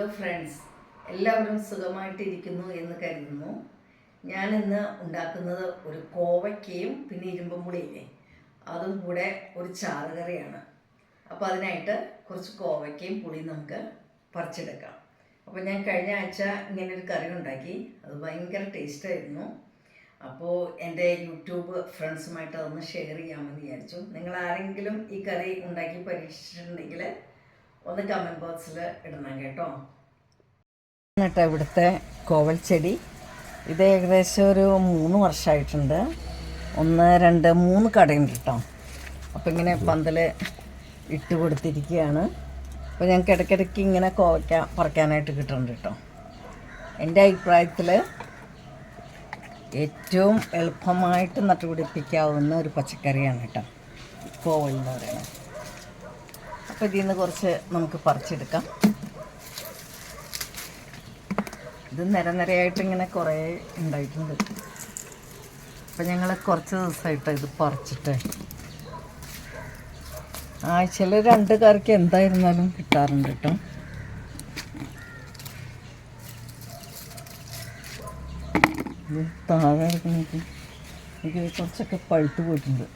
Hello friends എല്ലാവരും സുഖമായിട്ടിരിക്കുന്നു എന്ന് കരുതുന്നു. ഞാൻ ഇന്ന് ഉണ്ടാക്കുന്നത് ഒരു കോവയ്ക്കയും പിന്നെ ഇരുമ്പും പുളിയില്ലേ? അതും കൂടെ ഒരു ചാറുകറിയാണ്. അപ്പോൾ അതിനായിട്ട് കുറച്ച് കോവയ്ക്കയും പുളിയും നമുക്ക് പറിച്ചെടുക്കാം. അപ്പോൾ ഞാൻ കഴിഞ്ഞ ആഴ്ച ഇങ്ങനെ ഒരു കറി ഉണ്ടാക്കി. അത് ഭയങ്കര ടേസ്റ്റായിരുന്നു അപ്പോൾ എന്റെ യൂട്യൂബ് ഫ്രണ്ട്സുമായിട്ട് അതൊന്ന് ഷെയർ ചെയ്യാമെന്ന് വിചാരിച്ചു. നിങ്ങൾ ആരെങ്കിലും ഈ കറി ഉണ്ടാക്കി പരീക്ഷിച്ചിട്ടുണ്ടെങ്കിൽ ഒന്ന് കമന്റ് ബോക്സിൽ ഇടണം കേട്ടോ. കേട്ടോ ഇവിടുത്തെ കോവൽ ചെടി? ഇത് ഏകദേശം ഒരു മൂന്ന് വർഷമായിട്ടുണ്ട്. ഒന്ന് രണ്ട് മൂന്ന് കടയുണ്ട് കേട്ടോ. അപ്പോൾ ഇങ്ങനെ പന്തൽ ഇട്ട് കൊടുത്തിരിക്കുകയാണ്. അപ്പോൾ ഞങ്ങൾക്ക് ഇടയ്ക്കിടയ്ക്ക് ഇങ്ങനെ കോവയ്ക്ക പറിക്കാനായിട്ട് കിട്ടുന്നുണ്ട് കേട്ടോ. എന്റെ അഭിപ്രായത്തിൽ ഏറ്റവും എളുപ്പമായിട്ട് നട്ടുപിടിപ്പിക്കാവുന്ന ഒരു പച്ചക്കറിയാണ് കേട്ടോ കോവൽ എന്ന് പറയുന്നത്. അപ്പോൾ ഇതിൽ നിന്ന് കുറച്ച് നമുക്ക് പറിച്ചെടുക്കാം. ഇത് നിരനിരയായിട്ട് ഇങ്ങനെ കുറേ ഉണ്ടായിട്ടുണ്ട്. അപ്പം ഞങ്ങൾ കുറച്ച് ദിവസമായിട്ട് ഇത് പറിച്ചിട്ട്. ആഴ്ചയിൽ രണ്ട് കറിക്ക് എന്തായിരുന്നാലും കിട്ടാറുണ്ട് കേട്ടോ. ഇത് താഴെ കിടക്കുന്നത് എനിക്ക് കുറച്ചൊക്കെ പഴുത്ത് പോയിട്ടുണ്ട്.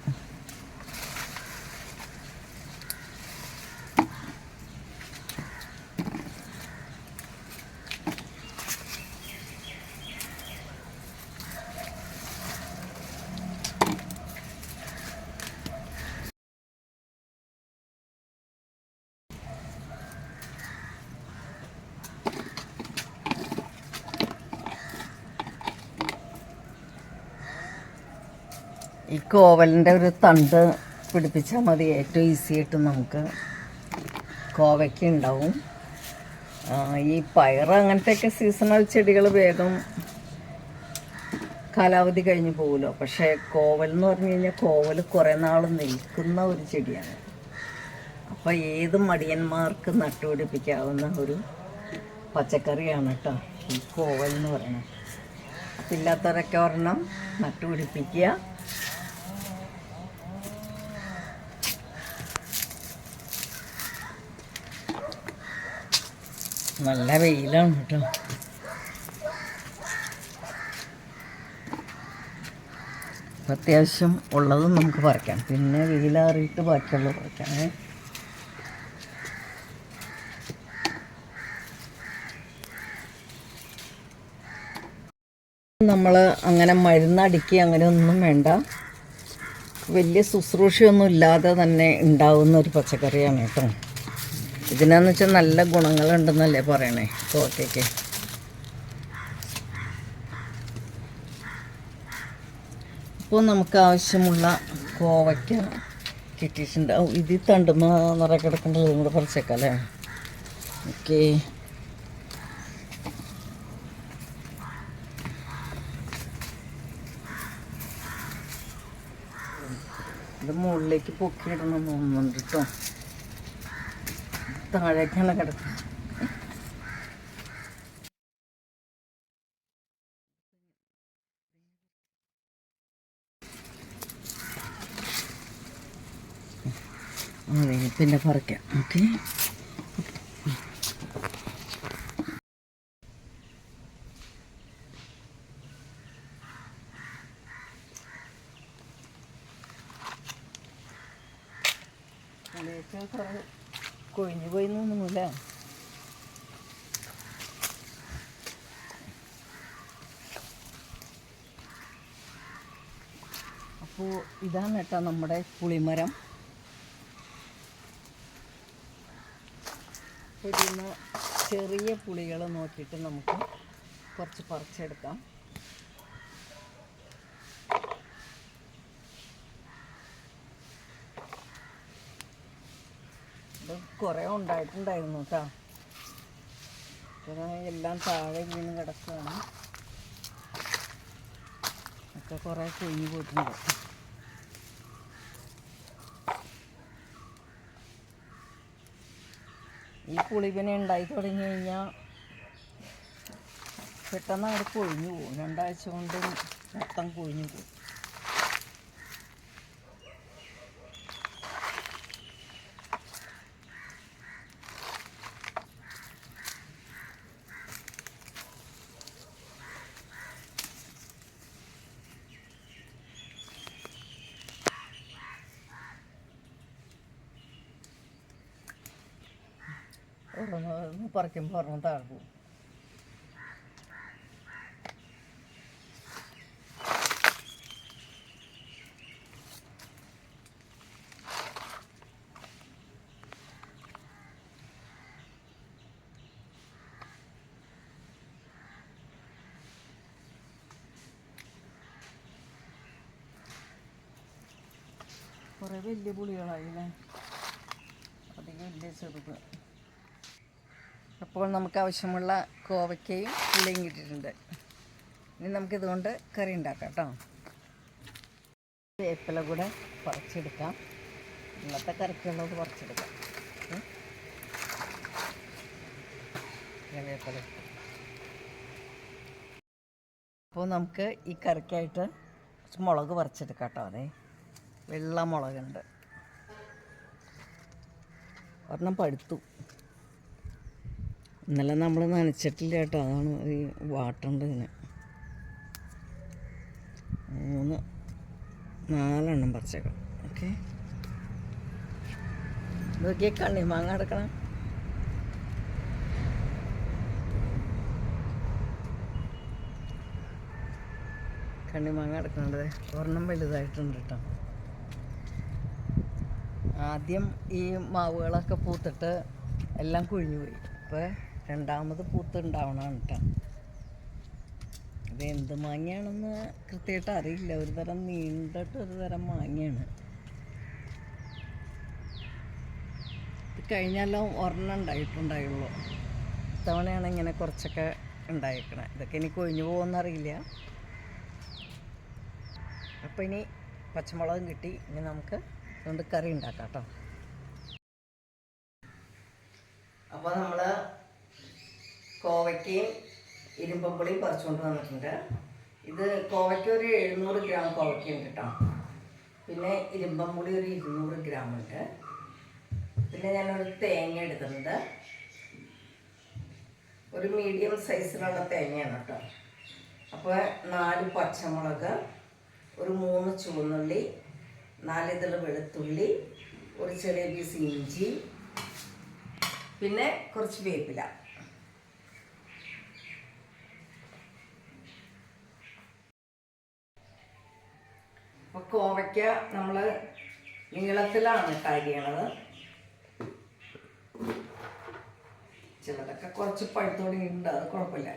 കോവലിന്റെ ഒരു തണ്ട് പിടിപ്പിച്ചാൽ മതി. ഏറ്റവും ഈസി ആയിട്ട് നമുക്ക് കോവയ്ക്ക് ഉണ്ടാവും. ഈ പയർ അങ്ങനത്തെയൊക്കെ സീസണൽ ചെടികൾ വേഗം കാലാവധി കഴിഞ്ഞ് പോകുമല്ലോ പക്ഷേ കോവൽ എന്ന് പറഞ്ഞു കഴിഞ്ഞാൽ കോവൽ കുറേ നാൾ നിൽക്കുന്ന ഒരു ചെടിയാണ്. അപ്പോൾ ഏത് മടിയന്മാർക്ക് നട്ടുപിടിപ്പിക്കാവുന്ന ഒരു പച്ചക്കറിയാണ് കേട്ടോ ഈ കോവൽ എന്ന് പറയുന്നത്. ഇല്ലാത്തവരൊക്കെ ഒരെണ്ണം നട്ടുപിടിപ്പിക്കുക. നല്ല വെയിലാണ് കേട്ടോ. അപ്പം അത്യാവശ്യം ഉള്ളതും നമുക്ക് പറിക്കാം. പിന്നെ വെയിലാറിയിട്ട് ബാക്കിയുള്ളത് പറിക്കാം. നമ്മൾ അങ്ങനെ മരുന്നടിക്കുക അങ്ങനെ ഒന്നും വേണ്ട. വലിയ ശുശ്രൂഷയൊന്നും ഇല്ലാതെ തന്നെ ഉണ്ടാവുന്ന ഒരു പച്ചക്കറിയാണ് കേട്ടോ. ഇതിനെന്ന് വെച്ചാൽ നല്ല ഗുണങ്ങളുണ്ടെന്നല്ലേ പറയണേ. കോട്ടയ്ക്ക് ഇപ്പോൾ നമുക്ക് ആവശ്യമുള്ള കോവയ്ക്ക കിട്ടിയിട്ടുണ്ട്. ഇത് തണ്ടുമ്മ നിറയെ കിടക്കേണ്ടത് കൂടെ പറിച്ചേക്കാം ഓക്കെ. ഇത് മുകളിലേക്ക് പൊക്കിയിടണം തോന്നുന്നുണ്ട് കേട്ടോ താഴേക്കാണ് കിടക്കുന്നത്. അതെ പിന്നെ പറിക്കാം ഓക്കെ. കുറേ കൊഴിഞ്ഞു പോയി നിന്നുമില്ല അപ്പോൾ ഇതാണ് കേട്ടോ നമ്മുടെ പുളിമരം. അപ്പോൾ ചെറിയ പുളികൾ നോക്കിയിട്ട് നമുക്ക് കുറച്ച് പറിച്ചെടുക്കാം. ഇത് കുറേ ഉണ്ടായിട്ടുണ്ടായിരുന്നു കേട്ടോ എല്ലാം താഴെ വീണ് കിടക്കുകയാണ് ഒക്കെ കുറേ കൊഴിഞ്ഞു പോയിട്ടുണ്ട്. ഈ പുളിപ്പിനെ ഉണ്ടായി തുടങ്ങി കഴിഞ്ഞാൽ പെട്ടെന്ന് അവിടെ കൊഴിഞ്ഞു പോകും രണ്ടാഴ്ച കൊണ്ട് മൊത്തം കൊഴിഞ്ഞു പോകും ഒരെണ്ണം പറിക്കുമ്പോൾ ഒരെണ്ണം പോകും. കുറേ വലിയ പുളികളായില്ലേ? അധികം വലിയ ചെറുത്. അപ്പോൾ നമുക്ക് ആവശ്യമുള്ള കോവയ്ക്കയും പുളിയും കിട്ടിയിട്ടുണ്ട്. ഇനി നമുക്കിതുകൊണ്ട് കറി ഉണ്ടാക്കാം കേട്ടോ. വേപ്പില കൂടെ കുറച്ചെടുക്കാം. ഇന്നത്തെ കറിക്കുള്ളത് കുറച്ചെടുക്കാം. വേപ്പില അപ്പോൾ നമുക്ക് ഈ കറിക്കായിട്ട് കുറച്ച് മുളക് പറിച്ചെടുക്കാം കേട്ടോ അതെ. വെള്ള മുളകുണ്ട്. ഒരെണ്ണം പഴുത്തു. ഇന്നലെ നമ്മൾ നനച്ചിട്ടില്ല കേട്ടോ. അതാണ് ഈ വാട്ടുണ്ട് ഇതിന്. മൂന്ന് നാലെണ്ണം പറിച്ചേക്കാം. ഓക്കെ നോക്കിയേ കണ്ണിമാങ്ങ എടുക്കണം കണ്ണിമാങ്ങ എടുക്കണത് ഒരെണ്ണം വലുതായിട്ടുണ്ട് കേട്ടോ. ആദ്യം ഈ മാവുകളൊക്കെ പൂത്തിട്ട് എല്ലാം കുഴിഞ്ഞു പോയി. ഇപ്പോൾ രണ്ടാമത് പൂത്ത് ഉണ്ടാവണതാണ് കേട്ടോ. ഇത് എന്ത് മാങ്ങയാണെന്ന് കൃത്യമായിട്ട് അറിയില്ല. ഒരു തരം നീണ്ടിട്ട് ഒരു തരം മാങ്ങയാണ്. കഴിഞ്ഞാലും ഒരെണ്ണം ഉണ്ടായിട്ടുണ്ടായുള്ളൂ. ഇത്തവണയാണ് ഇങ്ങനെ കുറച്ചൊക്കെ ഉണ്ടായിരിക്കണേ ഇതൊക്കെ ഇനി കൊഴിഞ്ഞു പോകുമെന്നറിയില്ല. അപ്പോൾ ഇനി പച്ചമുളകും കിട്ടി. ഇനി നമുക്ക് അതുകൊണ്ട് കറി ഉണ്ടാക്കാം കേട്ടോ അപ്പോൾ നമ്മൾ കോവയ്ക്കയും ഇരുമ്പമ്പുളിയും പറിച്ചുകൊണ്ട് വന്നിട്ടുണ്ട്. ഇത് കോവയ്ക്ക് ഒരു എഴുന്നൂറ് ഗ്രാം കോവയ്ക്കുണ്ട് കേട്ടോ പിന്നെ ഇരുമ്പമ്പുളി ഒരു ഇരുന്നൂറ് ഗ്രാം ഉണ്ട്. പിന്നെ ഞാനൊരു തേങ്ങ എടുത്തിട്ടുണ്ട്. ഒരു മീഡിയം സൈസിലുള്ള തേങ്ങയാണ് കേട്ടോ അപ്പോൾ നാല് പച്ചമുളക് ഒരു മൂന്ന് ചുവന്നുള്ളി നാലിതൾ വെളുത്തുള്ളി ഒരു ചെറിയ പീസ് ഇഞ്ചി പിന്നെ കുറച്ച് വേപ്പില. കോവയ്ക്ക നമ്മൾ നീളത്തിലാണ് കരിയണത് ചിലതൊക്കെ കുറച്ച് പഴുത്തോടിയുണ്ട് അത് കുഴപ്പമില്ല.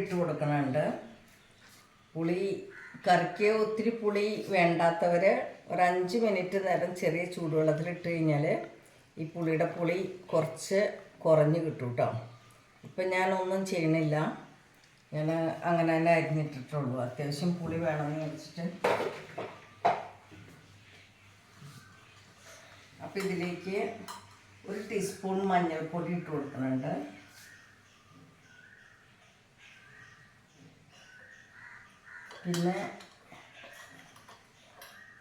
ഇട്ട് കൊടുക്കണുണ്ട് പുളി കറിക്ക് ഒത്തിരി പുളി വേണ്ടാത്തവർ ഒരഞ്ച് മിനിറ്റ് നേരം ചെറിയ ചൂടുവെള്ളത്തിൽ ഇട്ട് കഴിഞ്ഞാൽ ഈ പുളിയുടെ പുളി കുറച്ച് കുറഞ്ഞ് കിട്ടും കേട്ടോ ഇപ്പം ഞാനൊന്നും ചെയ്യണില്ല. ഞാൻ അങ്ങനെ തന്നെ അരിഞ്ഞിട്ടിട്ടുള്ളൂ. അത്യാവശ്യം പുളി വേണമെന്ന് വെച്ചിട്ട്. അപ്പം ഇതിലേക്ക് ഒരു ടീസ്പൂൺ മഞ്ഞൾപ്പൊടി ഇട്ട് കൊടുക്കുന്നുണ്ട്. പിന്നെ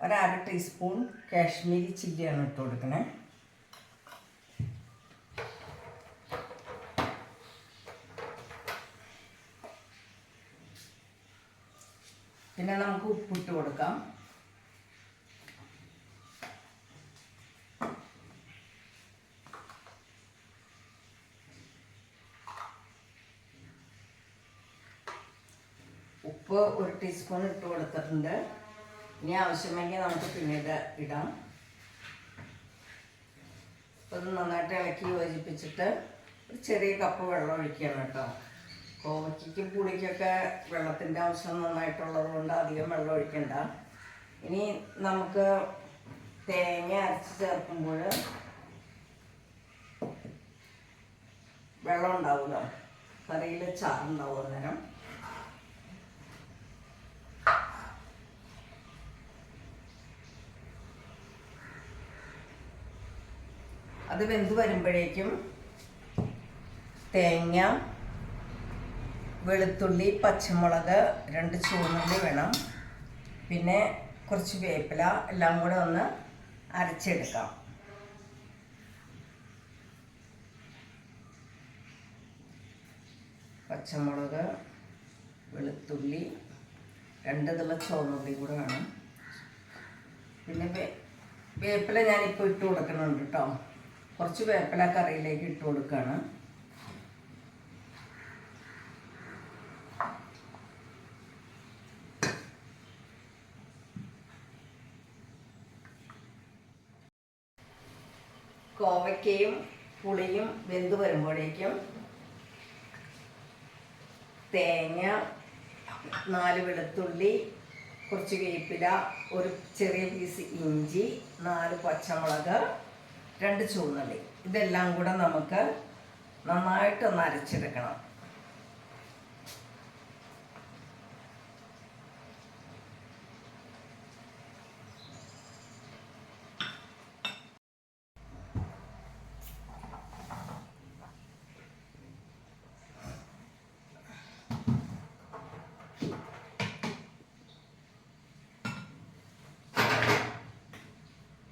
ഒരു അര ടീസ്പൂൺ കാശ്മീരി ചില്ലിയാണ് ഇട്ട് കൊടുക്കണേ. പിന്നെ നമുക്ക് ഉപ്പിട്ട് കൊടുക്കാം. ഉപ്പ് ഒരു ടീസ്പൂൺ ഇട്ട് കൊടുത്തിട്ടുണ്ട്. ഇനി ആവശ്യമെങ്കിൽ നമുക്ക് പിന്നീട് ഇടാം. അപ്പോൾ ഇത് നന്നായിട്ട് ഇളക്കി യോജിപ്പിച്ചിട്ട് ഒരു ചെറിയ കപ്പ് വെള്ളം ഒഴിക്കണം കേട്ടോ. കോവയ്ക്കും പുളിക്കൊക്കെ വെള്ളത്തിന്റെ അംശം നന്നായിട്ടുള്ളത് കൊണ്ട് അധികം വെള്ളം ഒഴിക്കണ്ട. ഇനി നമുക്ക് തേങ്ങ അരച്ച് ചേർക്കുമ്പോൾ വെള്ളം ഉണ്ടാവുമല്ലോ. കറിയിൽ ചാറുണ്ടാവും അന്നേരം. അത് വെന്ത് വരുമ്പോഴേക്കും തേങ്ങ വെളുത്തുള്ളി പച്ചമുളക് രണ്ട് ചുവന്നുള്ളി വേണം. പിന്നെ കുറച്ച് വേപ്പില എല്ലാം കൂടെ ഒന്ന് അരച്ചെടുക്കാം. പച്ചമുളക് വെളുത്തുള്ളി രണ്ട് ഇതുള്ള ചുവന്നുള്ളി കൂടെ വേണം. പിന്നെ വേപ്പില ഞാനിപ്പോൾ ഇട്ട് കൊടുക്കുന്നുണ്ട് കേട്ടോ കുറച്ച് വേപ്പില കറിയിലേക്ക് ഇട്ട് കൊടുക്കുകയാണ് കോവയ്ക്കയും പുളിയും വെന്ത് വരുമ്പോഴേക്കും തേങ്ങ നാല് വെളുത്തുള്ളി കുറച്ച് വേപ്പില ഒരു ചെറിയ പീസ് ഇഞ്ചി നാല് പച്ചമുളക് രണ്ട് ചുവന്നുള്ളി. ഇതെല്ലാം കൂടെ നമുക്ക് നന്നായിട്ടൊന്ന് അരച്ചെടുക്കണം.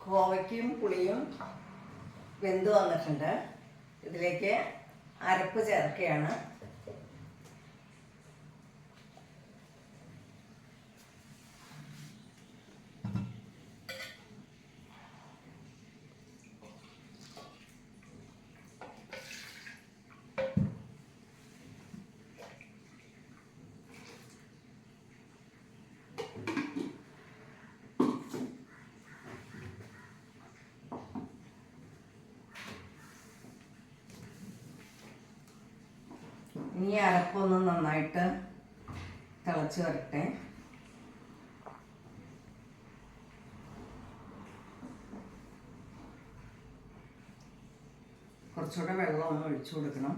കോവയ്ക്കും പുളിയും വെന്ത് വന്നിട്ടുണ്ട്. ഇതിലേക്ക് അരപ്പ് ചേർക്കുകയാണ്. ഇനി അരപ്പൊന്ന് നന്നായിട്ട് തിളച്ച് വരട്ടെ. കുറച്ചുകൂടെ വെള്ളം ഒന്ന് ഒഴിച്ചു കൊടുക്കണം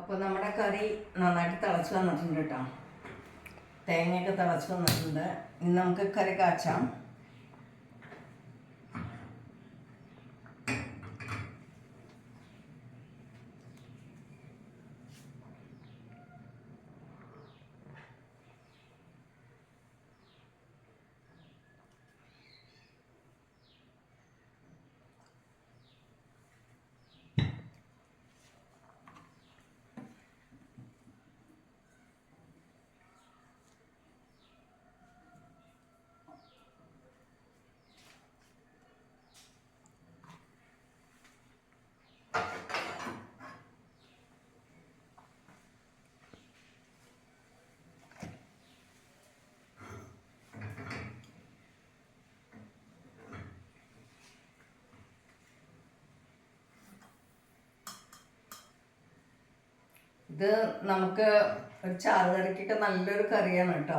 അപ്പോൾ നമ്മുടെ കറി നന്നായിട്ട് തിളച്ച് വന്നിട്ടുണ്ട് കേട്ടോ. തേങ്ങയൊക്കെ തിളച്ച് വന്നിട്ടുണ്ട്. ഇനി നമുക്ക് കറി കാച്ചാം. ഇത് നമുക്ക് ഒരു ചാറ് കറിക്കൊക്കെ നല്ലൊരു കറിയാണ് കേട്ടോ.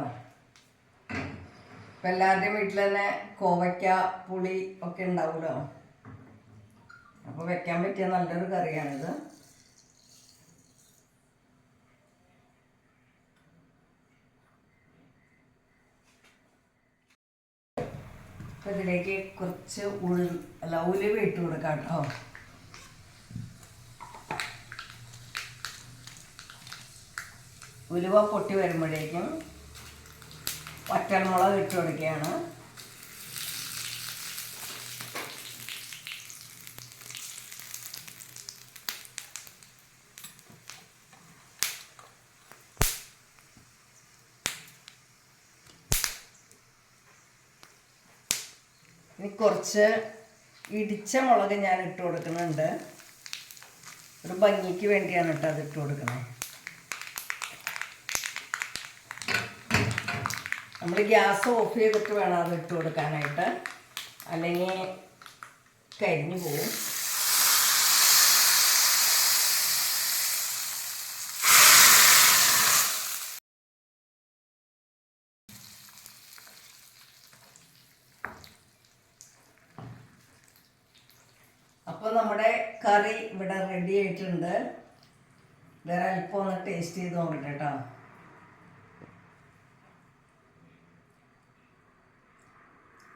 ഇപ്പം എല്ലാവരുടെയും വീട്ടിൽ തന്നെ കോവയ്ക്ക പുളി ഒക്കെ ഉണ്ടാവുമല്ലോ. അപ്പോൾ വെക്കാൻ പറ്റിയ നല്ലൊരു കറിയാണിത്. ഇത് ഇതിലേക്ക് കുറച്ച് ഉഴു അല്ല ഉലുവ ഇട്ട് കൊടുക്കാം കേട്ടോ. ഉലുവ പൊട്ടി വരുമ്പോഴേക്കും വറ്റൽമുളക് ഇട്ട് കൊടുക്കുകയാണ്. ഇനി കുറച്ച് ഇടിച്ച മുളക് ഞാൻ ഇട്ട് കൊടുക്കുന്നുണ്ട്. ഒരു ഭംഗിക്ക് വേണ്ടിയാണ് കേട്ടോ അത് ഇട്ട് കൊടുക്കുന്നത്. നമ്മൾ ഗ്യാസ് ഓഫ് ചെയ്തിട്ട് വേണം അത് ഇട്ട് കൊടുക്കാനായിട്ട്. അല്ലെങ്കിൽ കരിഞ്ഞു പോവും. അപ്പോൾ നമ്മുടെ കറി ഇവിടെ റെഡി ആയിട്ടുണ്ട്. വേറെ അല്പം ഒന്ന് ടേസ്റ്റ് ചെയ്ത് നോക്കട്ടെ കേട്ടോ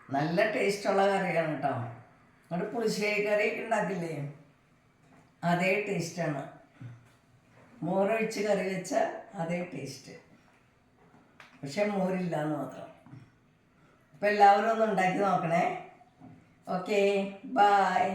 നല്ല ടേസ്റ്റുള്ള കറിയാണ് കേട്ടോ നമ്മുടെ പുളിശ്ശേരി കറി ഉണ്ടാക്കില്ലേ അതേ ടേസ്റ്റാണ് മോരൊഴിച്ച് കറി വെച്ച അതേ ടേസ്റ്റ് പക്ഷെ മോരില്ല എന്ന് മാത്രം. അപ്പം എല്ലാവരും ഒന്ന് ഉണ്ടാക്കി നോക്കണേ. Okay bye